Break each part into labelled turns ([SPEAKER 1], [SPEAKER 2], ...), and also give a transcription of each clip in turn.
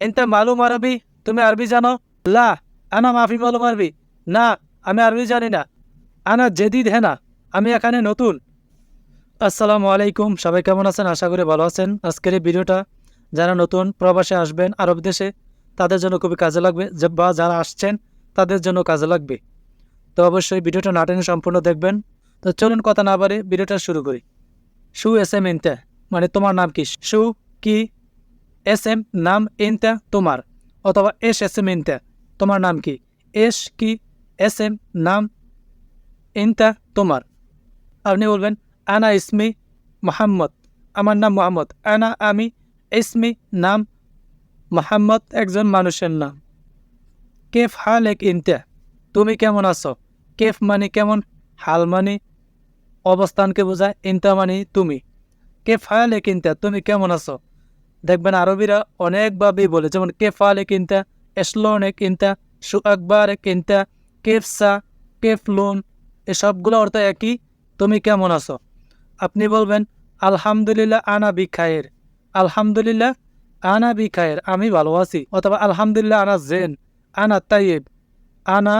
[SPEAKER 1] ইনতা মালুম আরবি, তুমি আরবি জানো? লা, আনা মাফি মালুম আরবি। না, আমি আরবি জানি না। আনা জেদিদ হ্যাঁ না, আমি এখানে নতুন। আসসালামু আলাইকুম, সবাই কেমন আছেন? আশা করি ভালো আছেন। আজকের এই ভিডিওটা যারা নতুন প্রবাসে আসবেন আরব দেশে, তাদের জন্য খুবই কাজে লাগবে। বা যারা আসছেন, তাদের জন্য কাজে লাগবে। তো অবশ্যই ভিডিওটা না টেনে সম্পূর্ণ দেখবেন। তো চলুন কথা না বাড়ে ভিডিওটা শুরু করি। সু এস এম ইনতে মানে তোমার নাম কি? সু কি? এস এম নাম ইনতা তোমার, অথবা এস এস এম ইনতা তোমার নাম কি? এস কি? এস এম নাম ইনতা তোমার। আপনি বলবেন, আনা ইসমি মোহাম্মদ, আমার নাম মোহাম্মদ। আনা আমি ইসমি নাম মোহাম্মদ, একজন মানুষের নাম। কেফ হাল এক ইনতা তুমি কেমন আছো? কেফ মানে কেমন? হাল মানে অবস্থানকে বোঝায় ইনতা মানে তুমি। কেফ হাল এক ইনতা তুমি কেমন আছো? দেখবেন আরবিরা অনেকভাবেই বলে, যেমন কেফ হাল এক ইনতা এসলোন সু আকবর এক ইনতা কেফ সা কেফ লোন এসবগুলো অর্থ একই। তুমি কেমন আছো? আপনি বলবেন, আলহামদুলিল্লাহ আনা বি খায়ের। আলহামদুলিল্লাহ আনা বি খায়ের, আমি ভালো আছি। অথবা আলহামদুলিল্লাহ আনা জেন, আনা তাইব আনা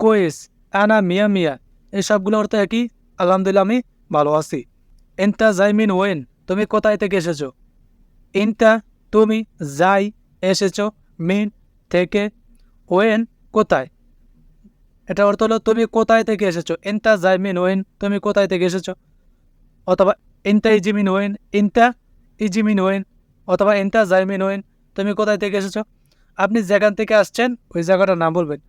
[SPEAKER 1] কোয়েস, আনা মিয়া মিয়া এই সবগুলো অর্থ একই। আলহামদুলিল্লাহ আমি ভালো আছি। ইনতা জাইমিন ওয়েন, তুমি কোথায় থেকে এসেছ? ইনতা তুমি যাই এসেছ মিন থেকে ওয়েন কোথায় এটা অর্থ হলো তুমি কোথায় থেকে এসেছ ইনতা জাইমিন ওয়েন তুমি কোথায় থেকে এসেছ অথবা ইনতা ইজিমিন ওয়েন ইনতা ইজিমিন ওয়েন অথবা ইনতা জাইমিন ওয়েন তুমি কোথায় থেকে এসেছ আপনি যেখান থেকে আসছেন, ওই জায়গাটার নাম বলবেন।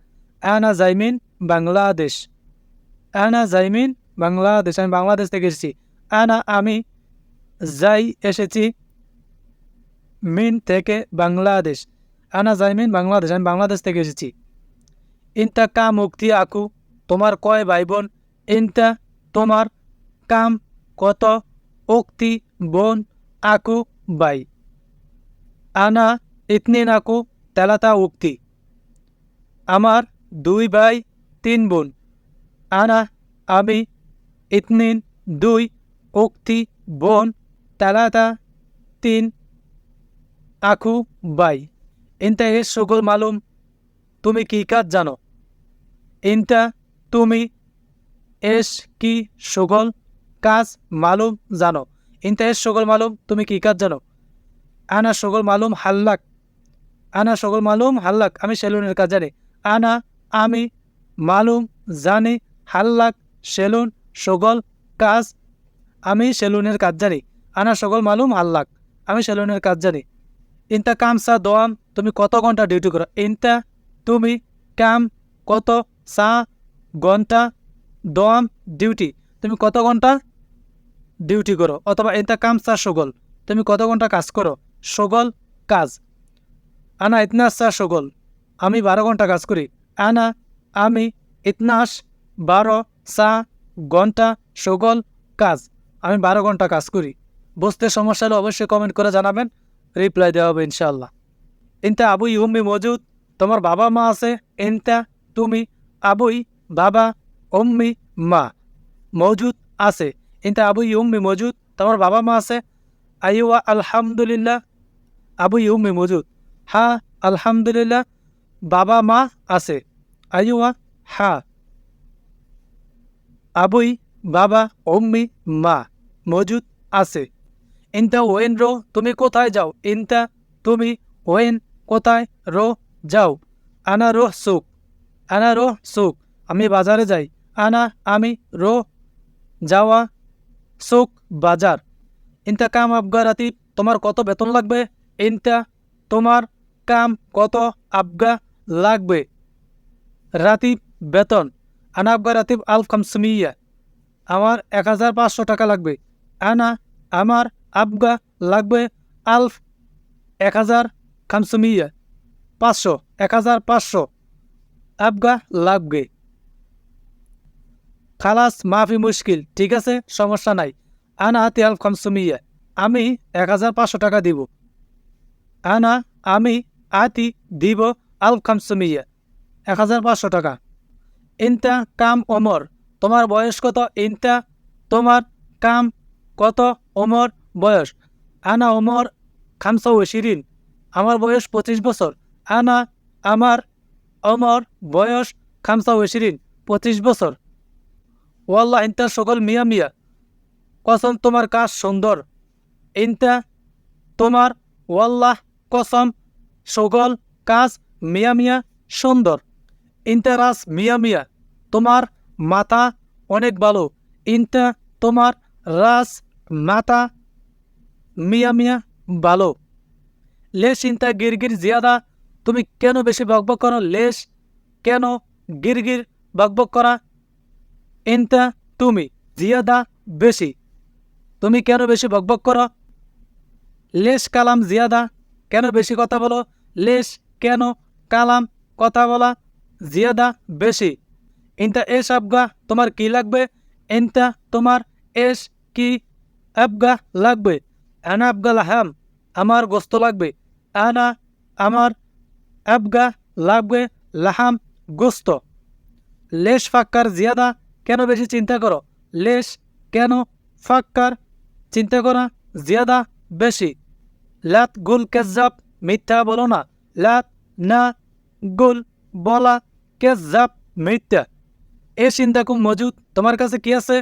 [SPEAKER 1] আনা জাইমিন, বাংলাদেশ। আনা জাইমিন, বাংলাদেশ। আমি বাংলাদেশ থেকে এসেছি। আনা আমি, যাই, এসেছি। মিন থেকে বাংলাদেশ। আনা জাইমিন বাংলাদেশ, আমি বাংলাদেশ থেকে এসেছি। ইনতা কাম উক্তি আকু, তোমার কয় ভাই বোন ইনতা, তোমার কাম কত? উক্তি, বোন, আকু বাই আনা, ইতনিন আকু, তেলাতা উক্তি। আমার দুই ভাই, তিন বোন। আনা, আমি, ইতনিন, দুই, উক্তি, বোন, তেলাতা, তিন আকু বাই। ইনতা এর সকল মালুম, তুমি কি কাজ জানো? ইনটা তুমি এস কি সকল কাজ মালুম জানো? ইনটা এস সকল মালুম, তুমি কি কাজ জানো? আনা সকল মালুম হাল্লাক। আনা সকল মালুম হাল্লাক, আমি সেলুনের কাজ জানি। আনা আমি মালুম জানি, হাল্লাক সেলুন সকল কাজ আমি সেলুনের কাজ জানি। আনা সকল মালুম হাল্লাক, আমি সেলুনের কাজ জানি। ইনতা কামসা দোয়াম, তুমি কত ঘণ্টা ডিউটি করো? ইনতা, তুমি কাম কত, সা, ঘণ্টা, দোয়াম ডিউটি তুমি কত ঘণ্টা ডিউটি করো? অথবা এটা কাম সা সগল, তুমি কত ঘণ্টা কাজ করো? সগল কাজ। আনা ইতনাস সা সগল, আমি বারো ঘণ্টা কাজ করি। আনা, আমি ইতনাস বারো সা, ঘণ্টা, সগল কাজ, আমি বারো ঘণ্টা কাজ করি। বুঝতে সমস্যা হলে অবশ্যই কমেন্ট করে জানাবেন। রিপ্লাই দেওয়া হবে ইনশাআল্লাহ। ইনতা আবুই, উম্মি মজুদ, তোমার বাবা মা আছে ইনতা তুমি, আবুই, বাবা, উম্মি, মা মজুদ আছে। ইনতা আবুই, উম্মি মজুদ, তোমার বাবা মা আছে। আইওয়া আলহামদুলিল্লাহ। আবুই, উম্মি মজুদ, হা, আলহামদুলিল্লাহ। বাবা মা আছে। আইওয়া হা। আবুই, বাবা, উম্মি, মা মজুদ আছে। ইনতা ওয়েন রো তুমি কোথায় যাও ইনতা তুমি ওয়েন কোথায় রো যাও আনা রোহ সুক আনা রোহ সুক আমি বাজারে যাই আনা আমি রো যাওয়া সুখ বাজার ইনতা কাম আবগা রাতিব তোমার কত বেতন লাগবে ইনতা তোমার কাম কত আবগা লাগবে রাতিব বেতন আনা আবগা রাতিব আলফ খামসমিয়া আমার এক হাজার পাঁচশো টাকা লাগবে আনা আমার আবগা লাগবে আলফ এক হাজার খামসমিয়া, পাঁচশো, এক হাজার পাঁচশো। আবগা লাগবে। খালাস, মাফি মুশকিল, ঠিক আছে, সমস্যা নাই। আনা হাতি আলফ খামসুমিয়া, আমি এক হাজার পাঁচশো টাকা দিব। আনা, আমি আতি দিব আল খামসুমিয়া, এক হাজার পাঁচশো টাকা। ইনতা কাম ওমর, তোমার বয়স কত? ইনতা, তোমার কাম কত? ওমর বয়স। আনা ওমর খামসা শিরিন। আমার বয়স পঁচিশ বছর। আনা আমার অমর বয়স খামসা ওয়েশিরিন পঁচিশ বছর। ওয়াল্লাহ, ইন্তা সকল মিয়া মিয়া। কসম তোমার কাজ সুন্দর। ইন্তা তোমার ওয়াল্লাহ, কসম সকল কাজ মিয়া মিয়া সুন্দর। ইন্তা রাস মিয়া মিয়া। তোমার মাথা অনেক ভালো। ইন্তা তোমার রাস মাথা মিয়া মিয়া, ভালো। লেশ ইন্তা গিরগির জিয়াদা, তুমি কেন বেশি বকবক করো? লেশ, কেন গিরগির বকবক করা? ইন্তা তুমি, জিয়াদা বেশি, তুমি কেন বেশি বকবক করো? লেশ কালাম জিয়াদা, কেন বেশি কথা বলো? লেশ কেন কালাম কথা বলা? জিয়াদা বেশি। ইন্তা এস আবগা তোমার কি লাগবে? ইন্তা তোমার এস কি আবগা লাগবে? আনা আবগা লাহাম, আমার গোস্ত লাগবে। আনা আমার আবগা লাগবে লাহাম গোস্ত। লেশ ফাক্কার জিয়াদা কেন বেশি চিন্তা করো? লেশ কেন ফাক্কার চিন্তা করা জিয়াদা বেশি? লাত গুল কেজাব মিথ্যা বলো না। লাত না গুল বলা কেজাব মিথ্যা। এ সিন্দাকুম মজুদ, তোমার কাছে কি আছে?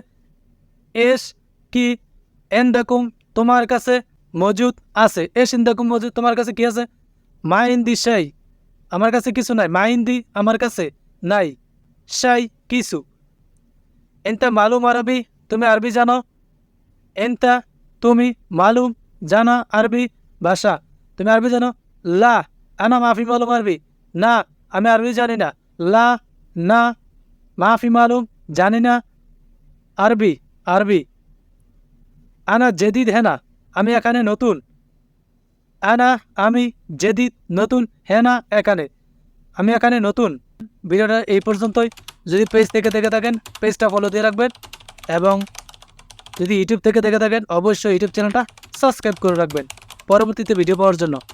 [SPEAKER 1] এস কি এন্দাকুম তোমার কাছে মজুদ আছে। এ সিন্দাকুম মজুদ, তোমার কাছে কি আছে? মা ইন্দি সাই আমার কাছে কিছু নাই। মা ইন্দি আমার কাছে নাই। সাই কিছু। এনতা মালুম আরবি তুমি আরবি জানো? এনতা তুমি মালুম জানা আরবি ভাষা। তুমি আরবি জানো? লা, আনা মাফি মালুম আরবি। না, আমি আরবি জানি না। লা, না, মাফি মালুম জানি না। আরবি আরবি। আনা জেদিদ হ্যাঁ না আমি এখানে নতুন। আনা আমি জেদিদ নতুন হ্যাঁ না এখানে, আমি এখানে নতুন। ভিডিওটা এই পর্যন্তই। যদি পেজ থেকে দেখে থাকেন, পেজটা ফলো দিয়ে রাখবেন এবং যদি ইউটিউব থেকে দেখে থাকেন, অবশ্যই ইউটিউব চ্যানেলটা সাবস্ক্রাইব করে রাখবেন। পরবর্তীতে ভিডিও পাওয়ার জন্য।